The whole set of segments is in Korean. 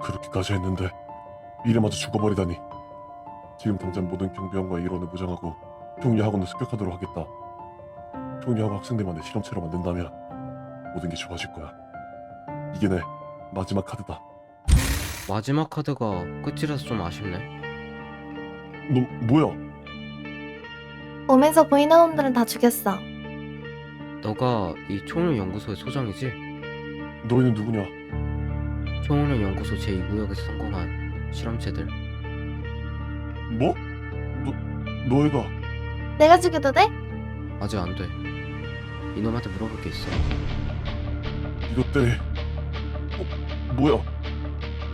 그렇게까지 했는데 이래마저 죽어버리다니. 지금 당장 모든 경비원과 일원을 무장하고 총리 학원을 습격하도록 하겠다. 총리하고 학생들만의 실험체로 만든다면 모든 게 좋아질 거야. 이게 내 마지막 카드다. 마지막 카드가 끝이라서 좀 아쉽네. 너 뭐야? 몸에서 보이는 놈들은 다 죽였어. 너가 이 총련 연구소의 소장이지? 너희는 누구냐? 총련 연구소 제2구역에서 성공한 실험체들. 뭐? 너 너희가 내가 죽여도 돼? 아직 안 돼. 이놈한테 물어볼 게 있어. 이것들이 어 뭐야?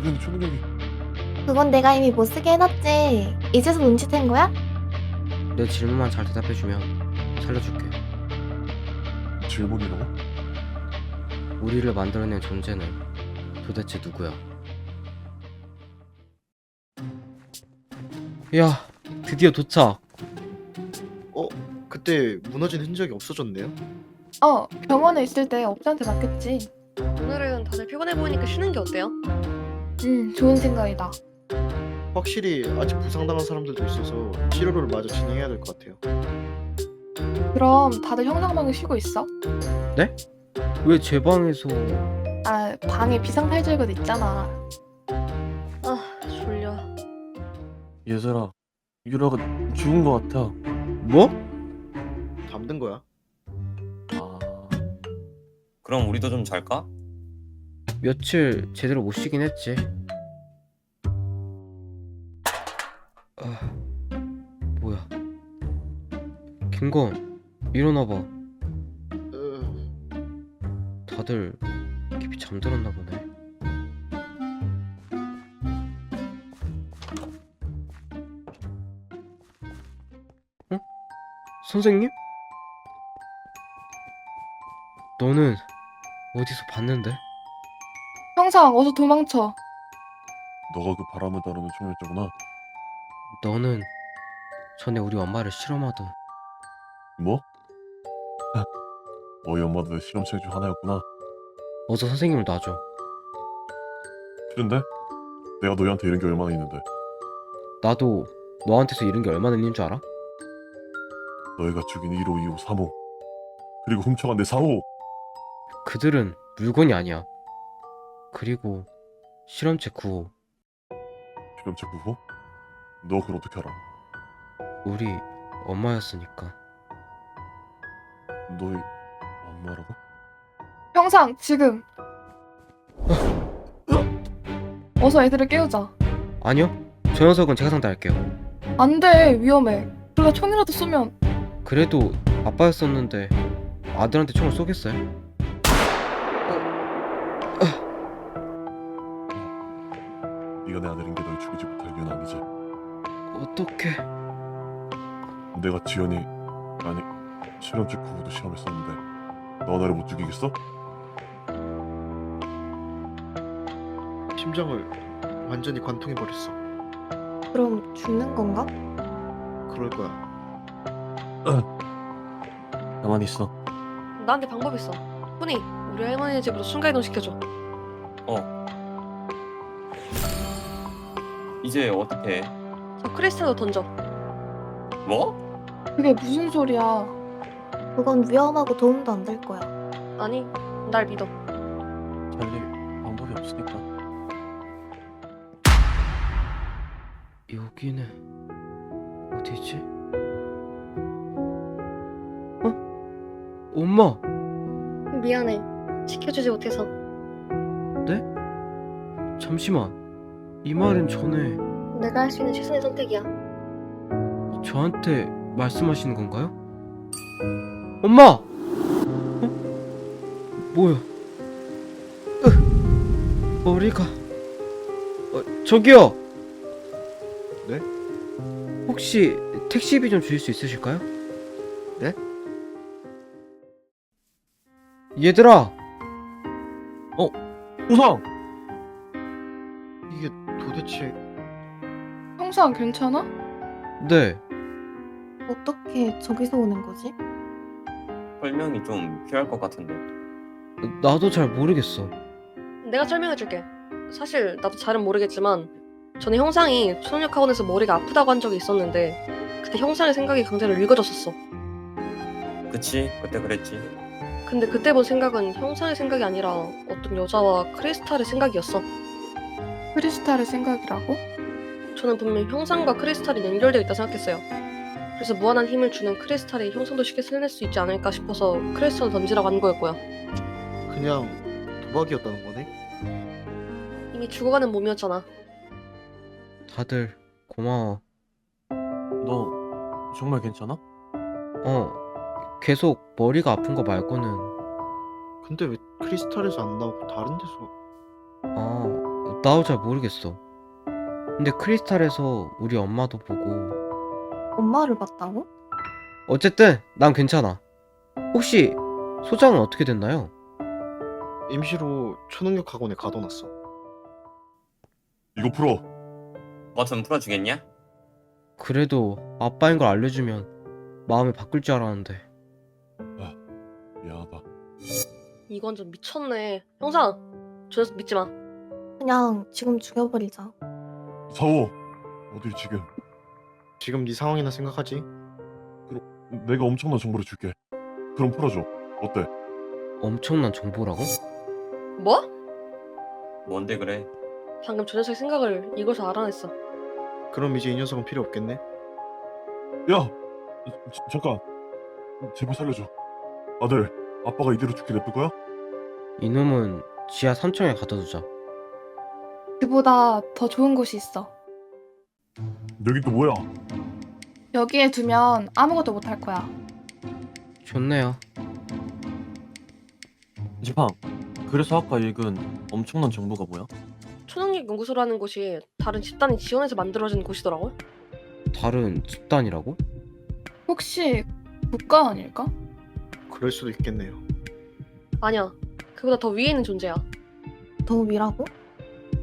얘는 초능력이 그건 내가 이미 못 쓰게 해놨지. 이제서 눈치챈 거야? 내 질문만 잘 대답해주면 살려줄게. 질문이라고? 우리를 만들어낸 존재는 도대체 누구야? 야, 드디어 도착. 어? 그때 무너진 흔적이 없어졌네요? 어, 병원에 있을 때 업자한테 맡겼지. 오늘은 다들 피곤해 보이니까 쉬는 게 어때요? 음, 좋은 생각이다. 확실히 아직 부상당한 사람들도 있어서 치료를 마저 진행해야 될 것 같아요. 그럼 다들 형상방에 쉬고 있어? 왜 제 방에서 아, 방에 비상탈출구도 있잖아. 아 졸려 얘들아, 유라가 죽은 것 같아. 뭐? 잠든 거야? 아, 그럼 우리도 좀 잘까? 며칠 제대로 못 쉬긴 했지. 아, 뭐야? 김건, 일어나봐. 으... 다들 잠들었나 보네. 어? 선생님? 너는 어디서 봤는데? 형상, 어서 도망쳐. 너가 그 바람을 따르는 총열자구나. 너는 전에 우리 엄마를 실험하던 뭐? 너희 엄마도 내 실험체 중 하나였구나. 어서 선생님을 놔줘. 싫은데? 내가 너희한테 이런 게 얼마나 있는데 나도 너한테서 잃은 게 얼마나 있는 줄 알아? 너희가 죽인 1호, 2호, 3호 그리고 훔쳐간 내 4호 그들은 물건이 아니야. 그리고 실험체 9호. 실험체 9호? 너 그걸 어떻게 알아? 우리 엄마였으니까. 너희 엄마라고? 형상, 지금. 어서 애들을 깨우자. 아니요. 저 녀석은 제가 상대할게요. 안 돼, 위험해. 그러다 총이라도 쏘면 그래도 아빠였었는데 아들한테 총을 쏘겠어요? 네가 내 아들인 게 널 죽이지 못할 이유는 아니지 어떻게? 내가 지연이 아니 실험체 9호도 실험했었는데 너 나를 못 죽이겠어? 심장을 완전히 관통해 버렸어. 그럼 죽는 건가? 그럴 거야. 가만히 있어. 나한테 방법 있어 훈이 우리 할머니 집으로 순간이동 시켜줘 이제 어떻게 해? 저 크리스탈로 던져 뭐? 그게 무슨 소리야. 그건 위험하고 도움도 안 될 거야. 아니 날 믿어 살릴 방법이 없으니까. 여기는 어디지? 어? 엄마! 미안해 지켜주지 못해서 잠시만. 이 말은 전에 내가 할 수 있는 최선의 선택이야 저한테 말씀하시는 건가요? 엄마! 어? 뭐야? 으, 머리가 어, 저기요. 네? 혹시 택시비 좀 주실 수 있으실까요? 네? 얘들아, 우성! 이게 도대체 형상, 괜찮아? 네, 어떻게 저기서 오는 거지? 설명이 좀 필요할 것 같은데. 나도 잘 모르겠어. 내가 설명해줄게 사실 나도 잘은 모르겠지만 전에 형상이 초능력 학원에서 머리가 아프다고 한 적이 있었는데 그때 형상의 생각이 강제로 읽어졌었어. 그치 그때 그랬지 근데 그때 본 생각은 형상의 생각이 아니라 어떤 여자와 크리스탈의 생각이었어. 크리스탈의 생각이라고? 저는 분명 형상과 크리스탈이 연결되어 있다 생각했어요. 그래서 무한한 힘을 주는 크리스탈이 형상도 쉽게 살릴 수 있지 않을까 싶어서 크리스탈을 던지라고 한 거였고요. 그냥 도박이었다는 거네? 이미 죽어가는 몸이었잖아. 다들 고마워. 너 정말 괜찮아? 어, 계속 머리가 아픈 거 말고는 근데 왜 크리스탈에서 안 나오고 다른 데서 아, 나도 잘 모르겠어. 근데 크리스탈에서 우리 엄마도 보고 엄마를 봤다고? 어쨌든 난 괜찮아. 혹시 소장은 어떻게 됐나요? 임시로 초능력 학원에 가둬놨어. 이거 풀어. 뭐좀 풀어주겠냐? 그래도 아빠인 걸 알려주면 마음이 바뀔 줄 알았는데. 미안하다. 이건 좀 미쳤네. 형상, 저 녀석 믿지 마. 그냥 지금 죽여버리자. 사오 어디 지금? 지금 네 상황이나 생각하지? 내가 엄청난 정보를 줄게. 그럼 풀어줘. 어때? 엄청난 정보라고? 뭐? 뭔데 그래 방금 저 녀석의 생각을 이것서 알아냈어. 그럼 이제 이 녀석은 필요 없겠네? 야, 자, 잠깐. 제발 살려줘. 아들, 아빠가 이대로 죽게 냅둘 거야? 이놈은 지하 3층에 가둬 두자. 그보다 더 좋은 곳이 있어. 여기 또 뭐야? 여기에 두면 아무것도 못할 거야. 좋네요. 지팡. 그래서 아까 읽은 엄청난 정보가 뭐야? 초능력 연구소라는 곳이 다른 집단이 지원해서 만들어진 곳이더라고. 다른 집단이라고? 혹시 국가 아닐까? 그럴 수도 있겠네요. 아니야. 그보다 더 위에 있는 존재야. 더 위라고?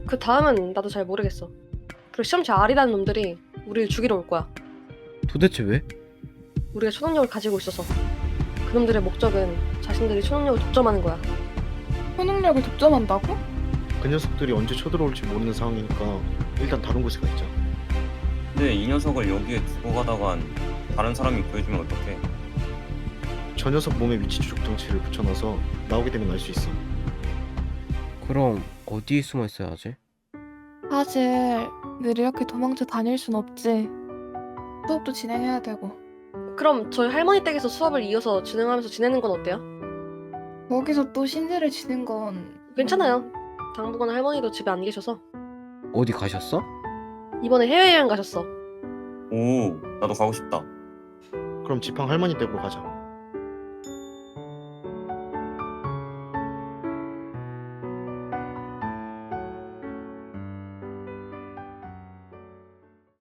그 다음은 나도 잘 모르겠어. 그리고 시험 잘 아리라는 놈들이 우리를 죽이러 올 거야. 도대체 왜? 우리가 초능력을 가지고 있어서. 그놈들의 목적은 자신들이 초능력을 독점하는 거야. 초능력을 독점한다고? 그 녀석들이 언제 쳐들어올지 모르는 상황이니까 일단 다른 곳에 가 있자. 근데 이 녀석을 여기에 두고 가다간 다른 사람이 구해주면 어떡해 저 녀석 몸에 위치 추적 장치를 붙여놔서 나오게 되면 알 수 있어. 그럼 어디에 숨어 있어야 하지? 사실 늘 이렇게 도망쳐 다닐 순 없지. 수업도 진행해야 되고. 그럼 저희 할머니 댁에서 수업을 이어서 진행하면서 지내는 건 어때요? 거기서 또 신세를 지는 건 괜찮아요. 당분간 할머니도 집에 안 계셔서 어디 가셨어? 이번에 해외여행 가셨어. 오 나도 가고 싶다 그럼 지팡 할머니 댁으로 가자.